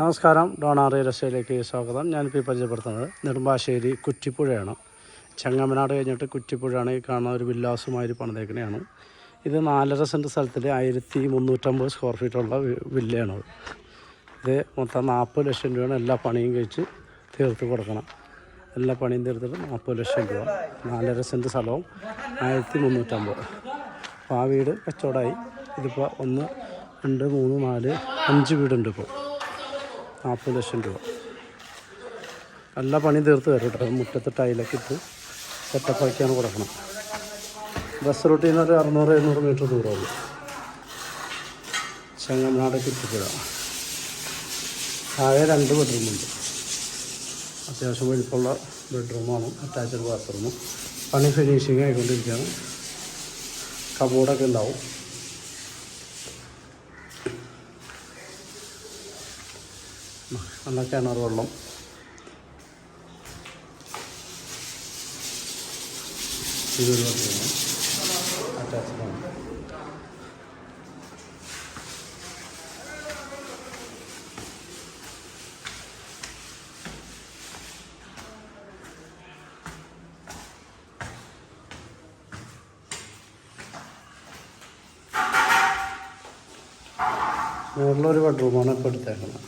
നമസ്കാരം. ഡോണാറി രസയിലേക്ക് സ്വാഗതം. ഞാനിപ്പോൾ പരിചയപ്പെടുത്തുന്നത് നെടുമ്പാശ്ശേരി കുറ്റിപ്പുഴയാണ്. ചെങ്ങമനാട് കഴിഞ്ഞിട്ട് കുറ്റിപ്പുഴയാണ് ഈ കാണുന്ന ഒരു വില്ലാസുമാതിരി പണിതേക്കണെയാണ്. ഇത് നാലര സെന്റ് സ്ഥലത്തിൽ ആയിരത്തി മുന്നൂറ്റമ്പത് സ്ക്വയർ ഫീറ്റുള്ള വില്ലയാണ് ഇത് മൊത്തം നാൽപ്പത് ലക്ഷം രൂപയാണ് എല്ലാ പണിയും കഴിച്ച് തീർത്ത് കൊടുക്കണം. എല്ലാ പണിയും തീർത്തിട്ട് നാൽപ്പത് ലക്ഷം രൂപ. നാലര സെന്റ് സ്ഥലവും ആയിരത്തി മുന്നൂറ്റമ്പത്. അപ്പോൾ ആ വീട് കച്ചവടമായി. ഇതിപ്പോൾ ഒന്ന് രണ്ട് മൂന്ന് നാല് അഞ്ച് വീടുണ്ട് ഇപ്പോൾ നാൽപ്പത് ലക്ഷം രൂപ. എല്ലാ പണി തീർത്ത് തരും കേട്ടോ. മുറ്റത്ത് ടൈലൊക്കെ ഇട്ട് സെറ്റപ്പാക്കിയാണ് കൊടുക്കണം. ബസ് റൂട്ടിൽ നിന്ന് ഒരു അറുന്നൂറ് എഴുന്നൂറ് മീറ്റർ ദൂരമുള്ളൂ ചെങ്ങനാട് കിട്ടിപ്പുഴ താഴെ രണ്ട് ബെഡ്റൂമുണ്ട് അത്യാവശ്യം വലിപ്പമുള്ള ബെഡ്റൂമാണ് അറ്റാച്ച്ഡ് ബാത്റൂമും പണി ഫിനിഷിങ് ആയിക്കൊണ്ടിരിക്കുകയാണ്. കബോർഡൊക്കെ ഉണ്ടാവും. നല്ല കിണർ വെള്ളം. ഇതൊരു അറ്റാച്ച്ഡാണ് മുകളിലൊരു ബെഡ്റൂമാണ് ഇപ്പോൾ എടുത്തേക്കുന്നത്.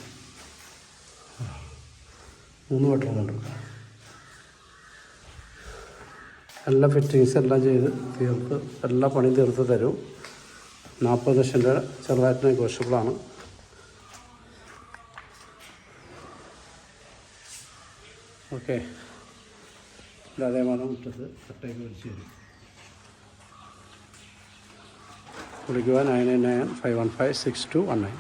മൂന്ന് ബെഡ്റൂമുണ്ട് എല്ലാ ഫിറ്റിങ്സ് എല്ലാം ചെയ്ത് തീർത്ത് എല്ലാ പണിയും തീർത്ത് തരും. നാൽപ്പത് ലക്ഷം രൂപ ചെറുതായിട്ട് നെഗോഷ്യബിളാണ് ഓക്കെ. അതേപോലെ മുറ്റത്ത് കട്ടയൊക്കെ വിളിച്ച് തരും. വിളിക്കുക nine nine nine five one five six two one nine.